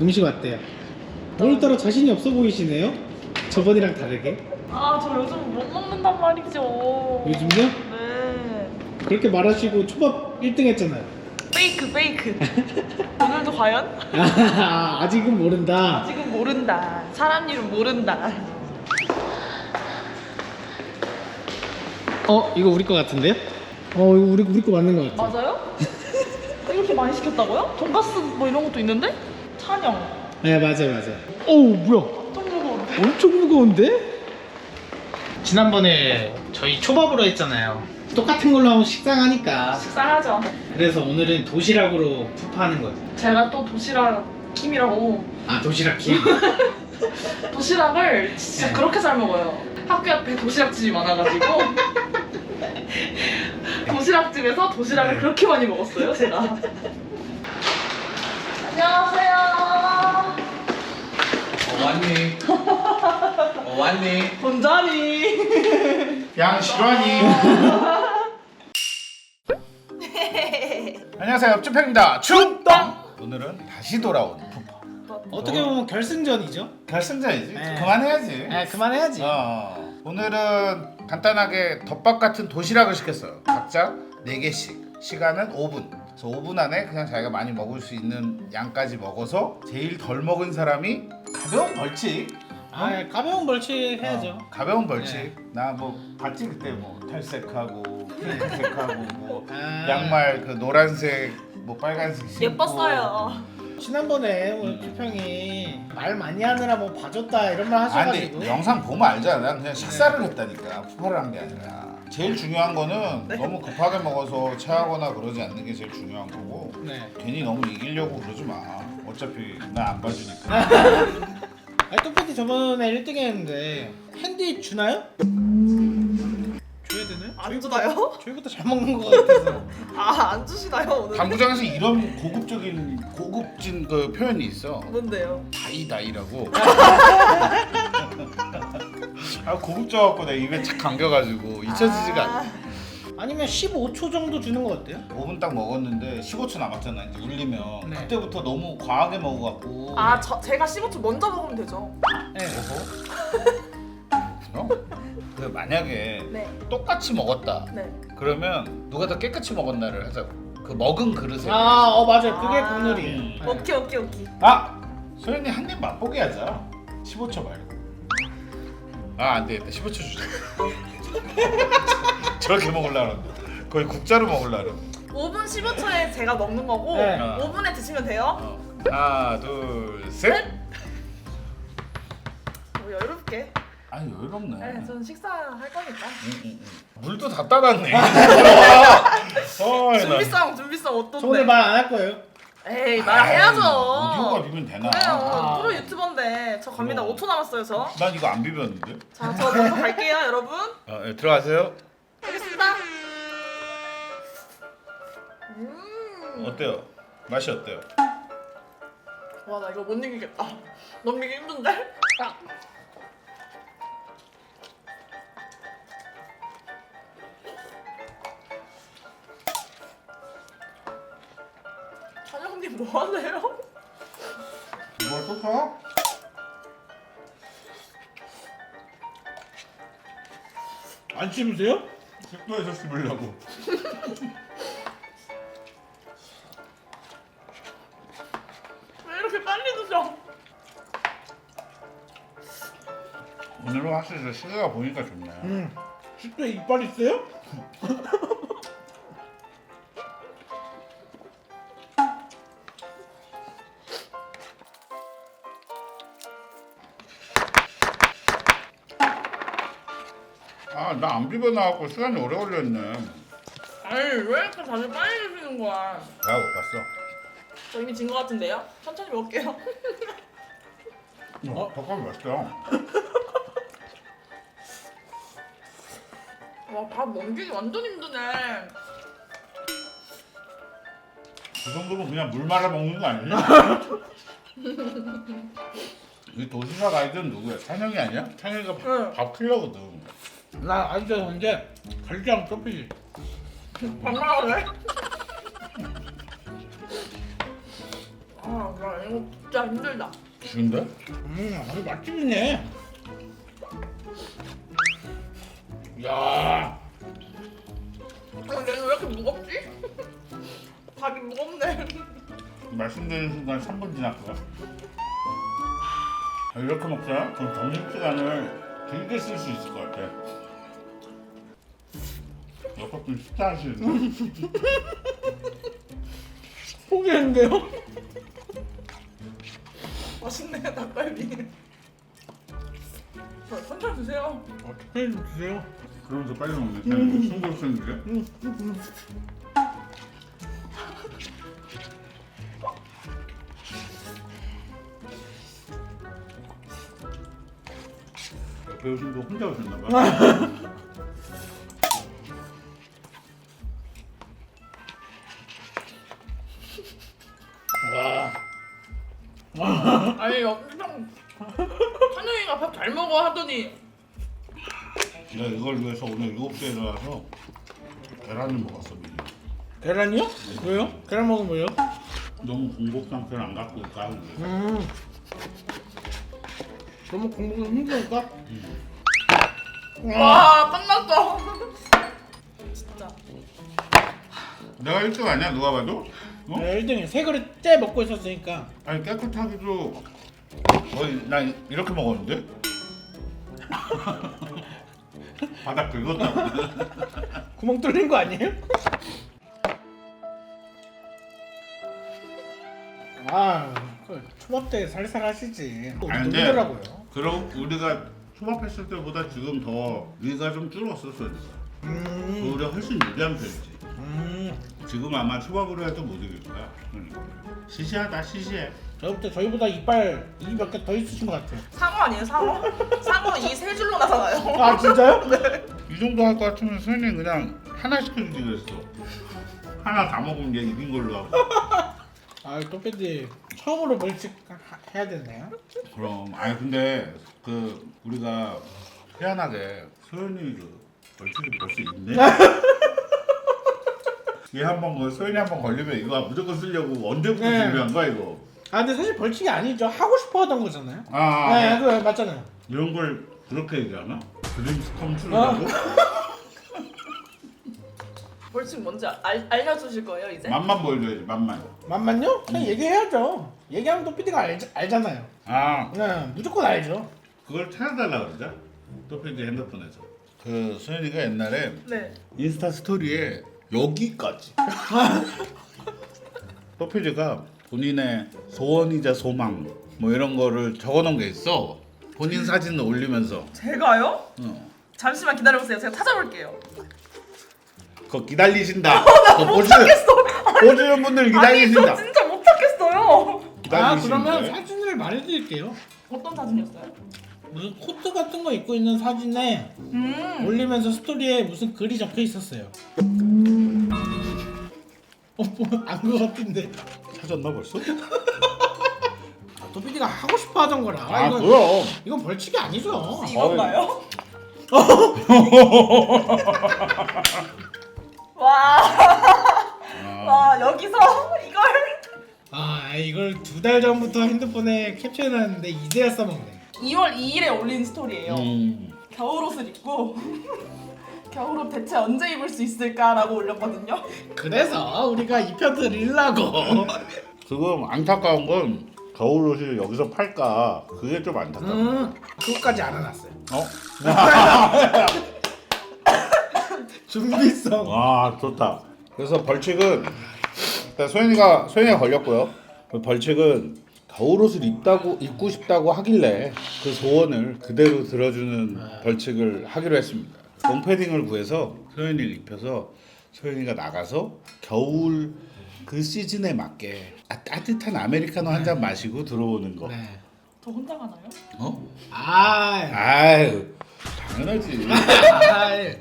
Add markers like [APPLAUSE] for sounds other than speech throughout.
음식 어때요? 오늘따라 자신이 없어 보이시네요? 저번이랑 다르게 아, 저 요즘 못 먹는단 말이죠. 요즘요? 네. 그렇게 말하시고 초밥 1등 했잖아요 페이크, 페이크. [LAUGHS] 오늘도 과연? 아, 아직은 모른다 지금 모른다. 사람 이름 모른다. 어? 이거 우리 거 같은데요? 어 이거 우리, 우리 거 맞는 거 같아 맞아요? 이렇게 많이 시켰다고요? 돈가스 뭐 이런 것도 있는데? 찬영. 네 맞아요 맞아요 어우 뭐야 좀 무거운데? 엄청 무거운데? 지난번에 저희 초밥으로 했잖아요 똑같은 걸로 하면 식상하니까 식상하죠. 그래서 오늘은 도시락으로 푸파하는 거예요 제가 또 도시락 김이라고 아 도시락 김 [LAUGHS] 도시락을 진짜 네. 그렇게 잘 먹어요. 학교 앞에 도시락집이 많아가지고 [LAUGHS] 도시락집에서 도시락을 네. 그렇게 많이 먹었어요, 제가. 어, 왔니? 어, 왔니? 본자리. 양 실화니? [LAUGHS] 안녕하세요 옆집행입니다 충동! 오늘은 다시 돌아온 푸파 어떻게 보면 결승전이죠 결승전이지 네. 그만해야지 아 그만해야지 어, 오늘은 간단하게 덮밥 같은 도시락을 시켰어요 각자 4개씩 시간은 5분 그래서 5분 안에 그냥 자기가 많이 먹을 수 있는 양까지 먹어서 제일 덜 먹은 사람이 가벼운 벌칙 아 가벼운 벌칙 해야죠 어, 가벼운 벌칙. 네. 나뭐 봤지 그때 뭐 탈색하고 핑크색하고 뭐 [LAUGHS] 아. 양말 그 노란색 뭐 빨간색 신고. 예뻤어요. 지난번에 오늘 피평이 말 많이 하느라 뭐 봐줬다 이런 말아 하셔가지고 영상 보면 알잖아. 난 그냥 식사를 했다니까. 푸파를 한게 아니라. 제일 중요한 거는 네. 너무 급하게 먹어서 체하거나 그러지 않는 게 제일 중요한 거고. 네. 괜히 너무 이기려고 그러지 마. 어차피 나 안 봐주니까. [LAUGHS] 아니 똑같이 저번에 1등 했는데 핸디 주나요? 줘야 되나요? 안 주나요? 저희보다 잘 먹는 것 같아서 [LAUGHS] 아, 안 주시나요, 오늘? 당구장에서 이런 고급적인 고급진 그 표현이 있어. 뭔데요? 다이다이라고. [LAUGHS] 아 고급져 갖고 내 입에 착 감겨가지고 잊혀지지가 않아. 아니면 15초 정도 주는 거 어때요? 5분 딱 먹었는데 15초 남았잖아 이제 울리면 네. 그때부터 너무 과하게 먹어갖고 아, 저, 제가 15초 먼저 먹으면 되죠. 네. 그렇구나. 그 만약에 네. 똑같이 먹었다 네. 그러면 누가 더 깨끗이 먹었나를 하자고 그 먹은 그릇에 아, 어 맞아요. 그게 아. 국룰이에요. 음. 네. 오케이, 오케이, 오케이. 아! 소연이 한 입 맛보게 하자 15초 말고 아 안 되겠다 15초 주자 [LAUGHS] 저렇게 먹으려고 하는데 거의 국자로 먹으려고 하는데 5분 15초에 제가 먹는 거고 네. 5분에 드시면 돼요. 어. 하나 둘셋 뭐 여유롭게. 아니 여유롭네 네, 저는 식사할 거니까. 물도 다 따랐네 [LAUGHS] 어, 준비성, 준비성 저 어떤데? 오늘 말안 할 거예요. 에이 말해야죠. 오디오가 비면 되나? 그래요. 아. 저 갑니다. 어. 5초 남았어요 저. 난 이거 안 비볐는데. 자, 저 먼저 갈게요, [LAUGHS] 여러분. 어, 예, 들어가세요. 알겠습니다. 음. 어때요? 맛이 어때요? 와, 나 이거 못 이기겠다. 넘기기 힘든데? 찬영님 뭐 하세요? 뭐또 사? 안 씹으세요? 식도에서 씹으려고. 왜 이렇게 빨리 드셔? 오늘은 확실히 저 시계가 보니까 좋네. 음. 식도에 이빨 있어요? [LAUGHS] 아, 나 안 비벼 나왔고 시간이 오래 걸렸네. 아니 왜 이렇게 다들 빨리 드시는 거야? 내가 못 봤어. 저 이미 진 거 같은데요? 천천히 먹을게요. 어, 닭갈비 맛있다. [LAUGHS] 와, 밥 넘기기 완전 힘드네. 그 정도면 그냥 물 말아 먹는 거 아니냐? [LAUGHS] 이 도시락 아이들은 누구야? 찬영이 아니야? 찬영이가 응. 밥 키려거든. 나 아직도 현재 갈장 커피. 반말하네. 아, 나 이거 진짜 힘들다. 죽인데? 음 아주 맛집이네 야 어, 근데 이거 왜 이렇게 무겁지? 밥이 무겁네. 말씀드리는 순간 3분 지났고요. 아, 이렇게 먹자. 그럼 점심시간을 길게 쓸 수 있을 것 같아. 여섯 분 식사하시는 [LAUGHS] 포기했는데요? [LAUGHS] 맛있네, 닭갈비. 저 천천히 드세요. 어떻게 해주세요? 그러면서 빨리 먹네. 그냥 숨도 쓰는데. 오신 분 혼자 오셨나 봐. [LAUGHS] [LAUGHS] 아니, 엄청. 찬영이가 밥 잘 먹어 하더니. 내가 이걸 위해서 오늘 7시에 일어나서 계란을 먹었어 미리. 계란이요? 왜요? 계란 먹으면 왜요? 너무 공복 상태를 안 갖고 있까 하는데. 음 너무 공부가 힘드니까? 와 와, 끝났어. [LAUGHS] 진짜. 내가 1등 아니야 누가 봐도? 어? 네, 1등이 세 그릇 째 먹고 있었으니까 아니 깨끗하기도 거의 난 이렇게 먹었는데? [LAUGHS] 바닥 긁었다 [LAUGHS] 구멍 뚫린 거 아니에요? [LAUGHS] 아, 그 초밥 때 살살 하시지. 또 아니, 근데- 힘들더라고요. 그럼 우리가 초밥했을 때보다 지금 더 위가 좀 줄었어 소리가 음, 우리가 훨씬 유리한 편이지 음. 지금 아마 초밥으로 해도 못 이길 거야 그러니까. 시시하다 시시해 저부터 저희보다 이빨 입이 몇 개 더 있으신 것 같아요. 상어 아니에요, 상어? 상어 이 세 줄로 나잖아요. 아 진짜요? [LAUGHS] 이 정도 할 것 같으면 선생님 그냥 하나 시켜주지 그랬어 하나 다 먹으면 얘 이긴 걸로 하고 [LAUGHS] 아, 또패디 처음으로 벌칙 하- 해야 되나요? 그럼 아니 근데 그 우리가 희한하게 소연이 그 벌칙이 벌써 있네. [LAUGHS] 얘 한번 그 소연이 한번 걸리면 이거 무조건 쓰려고 언제부터 네. 준비한 거야 이거. 아, 근데 사실 벌칙이 아니죠. 하고 싶어 하던 거잖아요. 아, 네, 그 맞잖아요. 이런 걸 그렇게 얘기하나? 드림스 어. 컴트루라고? [LAUGHS] 벌칙 뭔지 알, 알려주실 거예요, 이제? 맛만 보여줘야지 맛만. 만만요? 그냥 얘기해야죠. 얘기하면 또 PD가 알, 알잖아요. 아 네, 무조건 알죠. 그걸 찾아달라 그러자. 또피디 핸드폰에서. 그 소연이가 옛날에 네. 인스타 스토리에 여기까지 [LAUGHS] 또피디가 본인의 소원이자 소망 뭐 이런 거를 적어놓은 게 있어 본인 사진을 올리면서 제가요? 어. 잠시만 기다려보세요. 제가 찾아볼게요. 그거 기다리신다 [LAUGHS] 그거 보시는, 보시는 분들 아니, 기다리신다 저 진짜 못 찾겠어요. 아, 기다리시는데 그러면 사진을 말해드릴게요. 어떤 사진이었어요? 무슨 코트 같은 거 입고 있는 사진에 음. 올리면서 스토리에 무슨 글이 적혀 있었어요. 어, 뭐안것 같은데. 찾았나 벌써? 아, 또 PD가 하고 싶어 하던 거라. 아 이건, 그럼 이건 벌칙이 아니죠. 이건가요? [LAUGHS] 와, 아, 와 여기서 이걸 아, 이걸 두 달 전부터 핸드폰에 캡처해놨는데 이제야 써먹네. 2월 2일에 올린 스토리예요. 음. 겨울옷을 입고 [LAUGHS] 겨울옷 대체 언제 입을 수 있을까라고 올렸거든요. 그래서 우리가 입혀드리려고. 지금 [LAUGHS] 안타까운 건 겨울옷을 여기서 팔까 그게 좀 안타깝다 음, 그것까지 알아놨어요. 어? [LAUGHS] 준비성. 와 좋다. 그래서 벌칙은 일단 소연이가 소연이가 걸렸고요. 그 벌칙은 겨울옷을 입다고 입고 싶다고 하길래 그 소원을 그대로 들어주는 벌칙을 하기로 했습니다. 롱패딩을 구해서 소연이를 입혀서 소연이가 나가서 겨울 그 시즌에 맞게 아, 따뜻한 아메리카노 한 잔 마시고 들어오는 거. 네. 저 혼자 가나요? 어? 아, 아유 당연하지. [LAUGHS] 아이,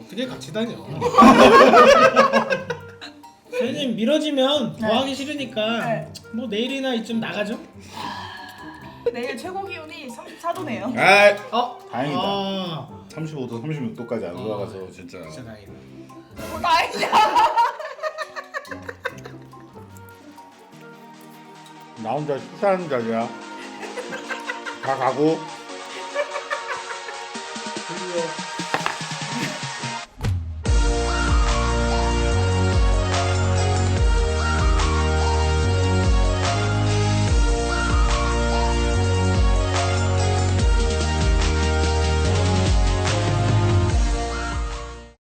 어떻게 같이 다녀? [LAUGHS] 선생님 미뤄지면 더 네. 하기 싫으니까 네. 뭐 내일이나 이쯤 나가죠? 내일 최고 기온이 34도네요. 아 어? 다행이다. 아, 35도 36도까지 안 올라가서 진짜. 진짜 다행이다. 뭐 나이냐? 나 혼자 식사하는 자리야. 다 가고.